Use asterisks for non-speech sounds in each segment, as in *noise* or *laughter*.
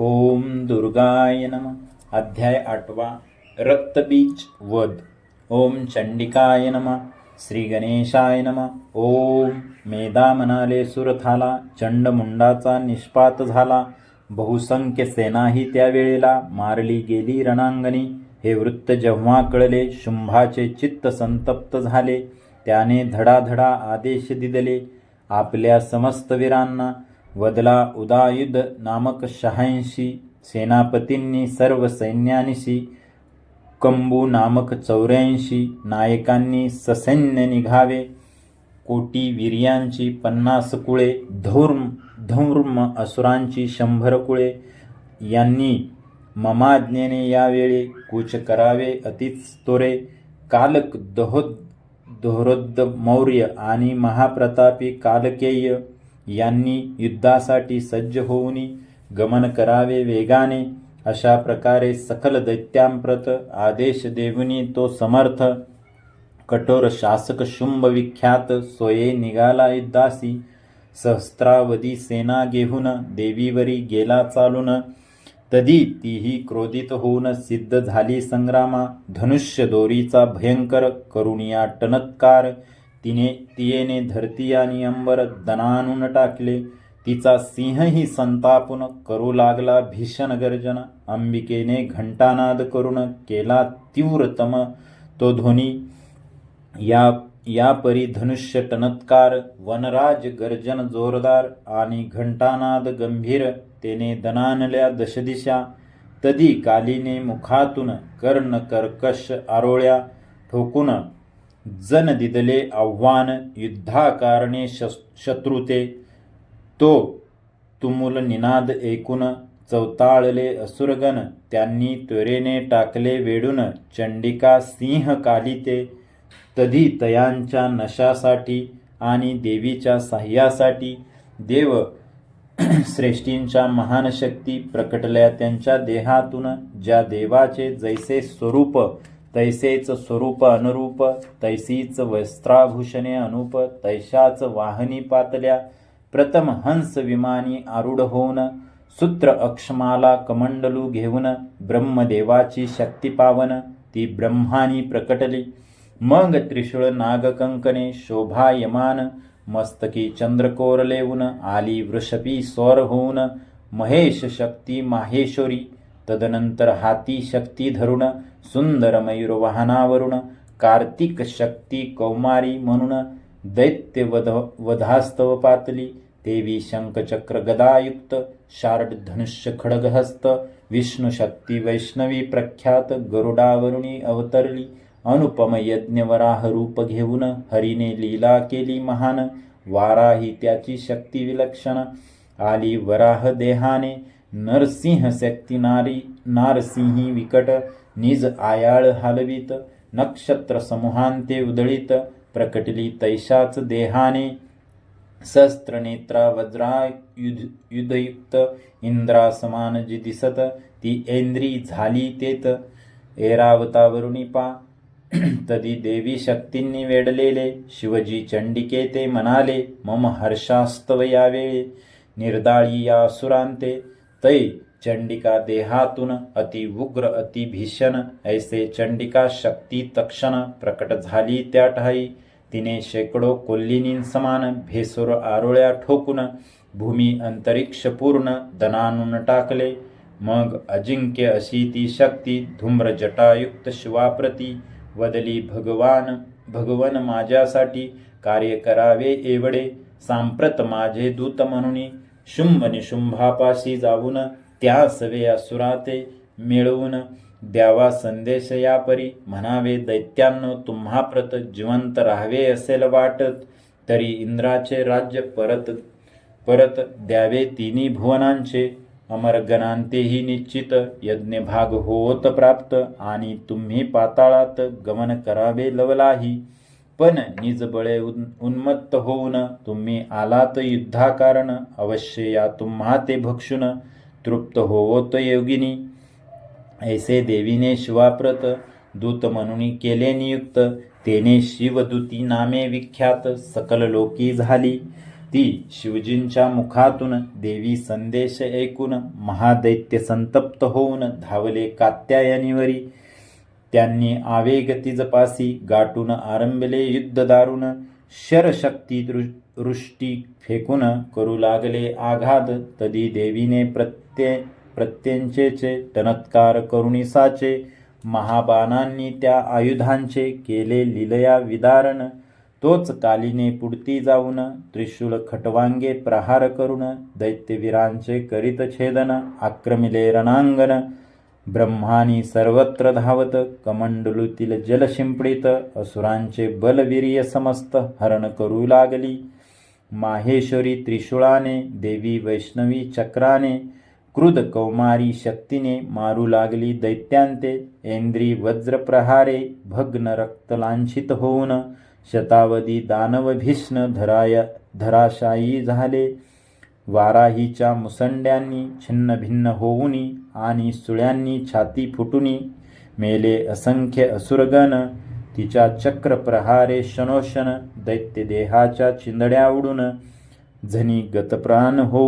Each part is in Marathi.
ओम दुर्गाय नम। अध्याय आठवा। रक्तबीज वध। ओम चंडिकाय नम। श्री गणेशाय नम। ओम मेधा म्हणाले सुरथाला। चंडमुंडाचा निष्पात झाला। बहुसंख्य सेनाही त्यावेळेला मारली गेली रणांगणी। हे वृत्त जेव्हा कळले शुंभाचे चित्त संतप्त झाले. त्याने धडाधडा आदेश दिदले आपल्या समस्त वीरांना वदला उदायुध नामक शहाऐंशी सेनापतींनी सर्व सैन्यानिशी कंबू नामक चौऱ्याऐंशी नायकांनी ससैन्य निघावे. कोटी वीर्यांची पन्नास कुळे धौर्म धौर्म असुरांची शंभर कुळे. यांनी ममाज्ञेने यावेळी कूच करावे अतिच तोरे कालक दहोद दोहरोद्द मौर्य आणि महाप्रतापी कालकेय यांनी युद्धासाठी सज्ज होऊन गमन करावे वेगाने अशा प्रकारे सकल दैत्यांप्रत आदेश देऊनी तो समर्थ कठोर शासक शुंभ विख्यात सोये निघाला युद्धासी सहस्त्रावधी सेना घेऊन देवीवरी गेला चालून तदी तीही क्रोधित होऊन सिद्ध झाली संग्रामा धनुष्य दोरीचा भयंकर करुणिया टनत्कार तिने तियेने धरती आणि अंबर दनानून टाकले तिचा सिंहही संतापून करू लागला भीषण गर्जन. अंबिकेने घंटानाद करून केला तीव्रतम. तो ध्वनी या या परी धनुष्य टनत्कार वनराज गर्जन जोरदार आणि घंटानाद गंभीर. तेने दनानल्या दशदिशा तदी कालीने मुखातून कर्ण कर्कश आरोळ्या ठोकून जन दिदले आव्हान युद्धाकारणे शत्रुते तो तुमुल निनाद ऐकून चौताळले असुरगण त्यांनी त्वरेने टाकले वेडून चंडिका सिंह कालिते तधी तयांच्या नशासाठी आणि देवीच्या साह्यासाठी देव *clears throat* श्रेष्ठींच्या महान शक्ती प्रकटल्या त्यांच्या देहातून ज्या देवाचे जैसे स्वरूप तैसेच स्वरूप अनुरूप तैसीच वस्त्राभूषणे अनुप तैशाच वाहनी पातल्या प्रथम हंस विमानी आरूढ होऊन सूत्र अक्षमाला कमंडलू घेऊन ब्रह्मदेवाची शक्ती पावन ती ब्रह्मानी प्रकटली. मग त्रिशूळ नागकंकणे शोभायमान मस्तकी चंद्रकोर लेऊन आली वृषपी स्वर होऊन महेश शक्ती माहेश्वरी तदनंतर हाती शक्ती धरुण सुंदर मयूर वाहनावरून कार्तिक शक्ती कौमारी म्हणून दैत्य वध वधास्तव पातली देवी शंखचक्र गदायुक्त शार्ड धनुष्य खडगहस्त विष्णू शक्ती वैष्णवी प्रख्यात गरुडावरुणी अवतरली अनुपम यज्ञ वराह रूप घेऊन हरीने लीला केली महान वाराही त्याची शक्ती विलक्षण आली वराह देहाने नरसिंह शक्ती नारी नारसिंही विकट निज आयाळ हालवीत नक्षत्र समूहांते उदळीत प्रकटली तैशाच देहाने शस्त्र नेत्रा वज्रा युद युधयुक्त इंद्रा समान जी दिसत ती ऐंद्री झाली तेत एरावतावरुणी पा. *clears throat* तदी देवी शक्तींनी वेडलेले शिवजी चंडिके ते म्हणाले मम हर्षास्तव यावेळे निर्दाळी या असुरांते तै चंडिका देहातून अति उग्र अति भीषण ऐसे चंडिका शक्ती तक्षण प्रकट झाली त्या ठाई तिने शेकडो कोल्लिनींसमान भेसुर आरोळ्या ठोकून भूमी अंतरिक्ष पूर्ण दनानून टाकले। मग अजिंक्य अशी ती शक्ती धूम्र जटायुक्त शिवाप्रती वदली भगवान भगवन माझ्यासाठी कार्य करावे एवढे सांप्रत माझे दूत म्हणून शुंभ निशुंभापाशी जाऊन त्या सवे असुराते मिळवून द्यावा संदेश यापरी. म्हणावे दैत्यांनो तुम्हाप्रत जिवंत राहावे असेल वाटत तरी इंद्राचे राज्य परत परत द्यावे तिन्ही भुवनांचे. अमरगणांतेही निश्चित यज्ञ भाग होत प्राप्त आणि तुम्ही पाताळात गमन करावे लवलाही. पण निजबळे उन उन्मत्त होऊन तुम्ही आलात युद्धाकारण अवश्य या तुम्हा ते भक्षुन तृप्त होवोत योगिनी. ऐसे देवीने शिवाप्रत दूत म्हणून केले नियुक्त. तेने शिवदूती नामे विख्यात सकल लोकी झाली. ती शिवजींच्या मुखातून देवी संदेश ऐकून महादैत्य संतप्त होऊन धावले कात्यायनीवरी. त्यांनी आवेग तिजपासी गाठून आरंभले युद्ध दारुण शरशक्ती दृष्टी वृष्टी फेकून करू लागले आघात तदी देवीने प्रत्ये प्रत्यंचेचे टनत्कार करुणिसाचे महाबाणांनी त्या आयुधांचे केले लिलया विदारण. तोच कालीने पुढती जाऊन त्रिशूल खटवांगे प्रहार करून दैत्यवीरांचे करीत छेदन आक्रमिले रणांगण. ब्रह्मानी सर्वत्र धावत कमंडलूतील जल शिंपडीत असुरांचे बलवीर्य समस्त हरण करू लागली. माहेश्वरी त्रिशूळाने देवी वैष्णवी चक्राने क्रुद कौमारी शक्तीने मारू लागली दैत्यांते ऐंद्री वज्रप्रहारे भग्न रक्तलांछित होऊन शतावधी दानव भीष्ण धराय धराशायी झाले. वाराहीच्या मुसंड्यांनी छिन्न भिन्न होऊनी आणि सुळ्यांनी छाती फुटुनी मेले असंख्य असुरगण तिच्या चक्र प्रहारे शनोशन दैत्य देहाच्या चिंदड्या उडून झनी गतप्राण हो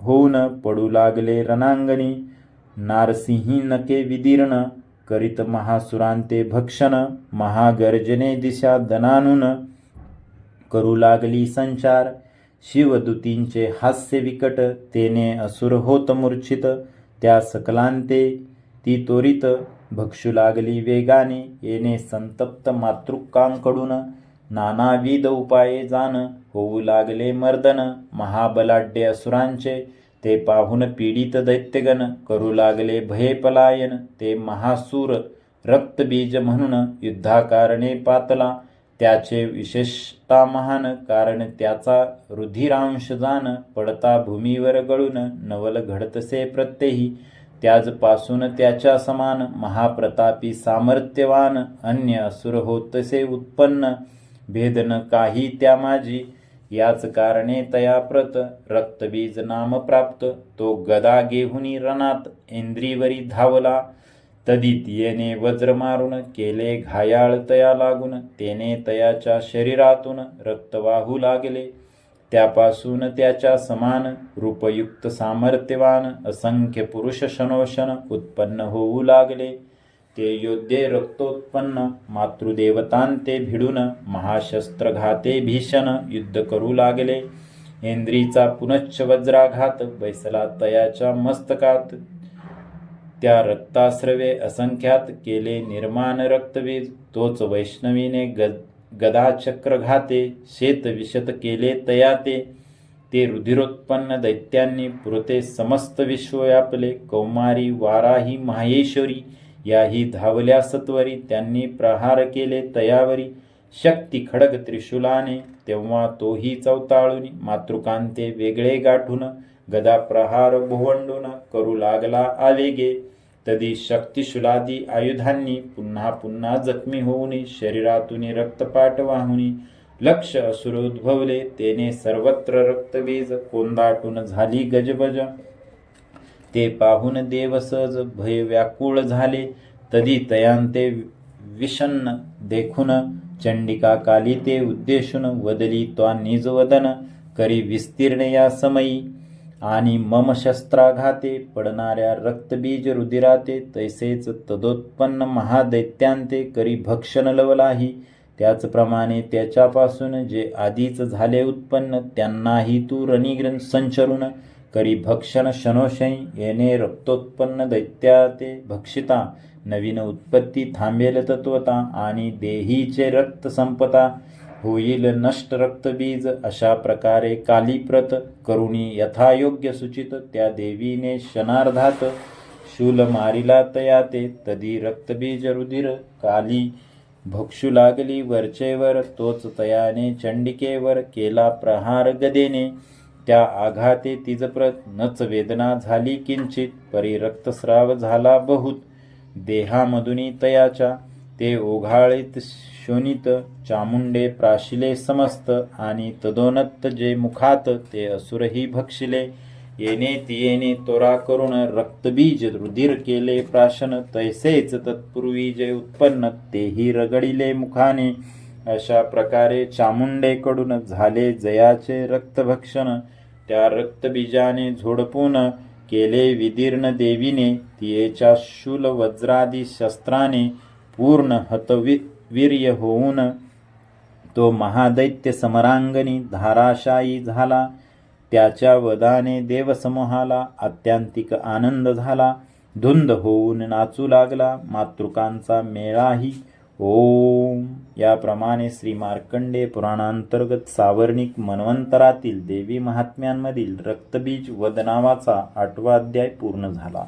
होऊन पडू लागले रणांगणी नारसिंही नके विदीर्ण करीत महासुरांते भक्षण महागर्जने दिशा दनानून करू लागली संचार शिवदूतींचे हास्य विकट तेने असुर होत मूर्छित त्या सकलांते ती त्वरित भक्षू लागली वेगाने येणे संतप्त मातृकांकडून नानाविध उपाये जाण होऊ लागले मर्दन महाबलाढ्य असुरांचे ते पाहून पीडित दैत्यगण करू लागले भये पलायन ते महासूर रक्तबीज म्हणून युद्धाकारणे पातला त्याचे विशेषता महान कारण त्याचा रुधिरांश जाण पडता भूमीवर गळून नवल घडतसे प्रत्यही त्याचपासून त्याच्या समान महाप्रतापी सामर्थ्यवान अन्य असुर होतसे उत्पन्न. भेदन काही त्या माझी याच कारणे तया प्रत रक्तबीज नाम प्राप्त. तो गदा गेहुनी रणात इंद्रीवरी धावला. तदितियेने वज्र मारून केले घायाळ तया लागून. तेने तयाच्या शरीरातून रक्त वाहू लागले. त्यापासून त्याच्या समान रूपयुक्त सामर्थ्यवान असंख्य पुरुष शनोशन उत्पन्न होऊ लागले. ते योद्धे रक्तोत्पन्न मातृदेवतांते भिडून महाशस्त्रघाते भीषण युद्ध करू लागले. इंद्रीचा पुनश्च वज्राघात बैसला तयाच्या मस्तकात. त्या रक्ताश्रवे असंख्यात केले निर्माण रक्तबीज. तोच वैष्णवीने गद गदाचक्र घाते शेत विशत केले तयाते. ते रुधिरोत्पन्न दैत्यांनी पुरते समस्त विश्व व्यापले. कौमारी वाराही माहेश्वरी. याही धावल्या सत्वरी. त्यांनी प्रहार केले तयावरी. शक्ती खडग त्रिशूलाने. तेव्हा तोही चौताळून. मातृकांते वेगळे गाठून. गदा प्रहार भोवंडून. करू लागला आवेगे. तदी शक्तिशुलादी आयुधांनी पुन्हा पुन्हा जखमी होऊन शरीरातून रक्तपाट वाहुनी लक्ष असुर उद्भवले. तेने सर्वत्र रक्तबीज कोंदाटून झाली गजबज. ते पाहून देव सहज भय व्याकुळ झाले. तदी तयांते विषन्न देखून चंडिका काली ते उद्देशून वदली त्वा निज वदन करी विस्तीर्ण या समयी. आणि मम शस्त्राघाते पडणाऱ्या रक्तबीज रुधिराते तैसेच तदोत्पन्न महादैत्यांते करी भक्षण लवलाही. त्याचप्रमाणे त्याच्यापासून जे आधीच झाले उत्पन्न त्यांनाही तू रणिग्रन संचरून करी भक्षण शनोशयी येणे रक्तोत्पन्न दैत्याते भक्षिता. नवीन उत्पत्ती थांबेल तत्वता आणि देहीचे रक्त संपता. होईल नष्ट रक्तबीज अशा प्रकारे कालीप्रत करुणी यथायोग्य सूचित त्या देवीने शनार्धात शूल मारिला तयाते तदी रक्तबीज रुधिर काली भक्षू लागली वरचेवर तोच तयाने चंडिकेवर केला प्रहार गदेने त्या आघाते तिजप्रत नच वेदना झाली किंचित परी रक्तस्राव झाला बहुत देहामधुनी तयाच्या ते ओघाळीत शोणित चामुंडे प्राशिले समस्त आणि तदोनत्त जे मुखात ते असुरही भक्षिले. येणे तियेने तोरा करून रक्तबीज रुधिर केले प्राशन तैसेच तत्पूर्वी जे उत्पन्न तेही रगडिले मुखाने. अशा प्रकारे चामुंडेकडून झाले जयाचे रक्तभक्षण. त्या रक्तबीजाने झोडपून केले विदीर्ण देवीने तियेच्या शूल वज्रादी शस्त्राने. पूर्ण हतवीर्य होऊन तो महादैत्य समरांगणी धाराशायी झाला. त्याच्या वदाने देवसमूहाला आत्यांतिक आनंद झाला. धुंद होऊन नाचू लागला. मातृकांचा मेळाही. ओम. याप्रमाणे श्री मार्कंडे पुराणांतर्गत सावर्णिक मन्वंतरातील देवी महात्म्यांमधील रक्तबीज वदनावाचा आठवा अध्याय पूर्ण झाला.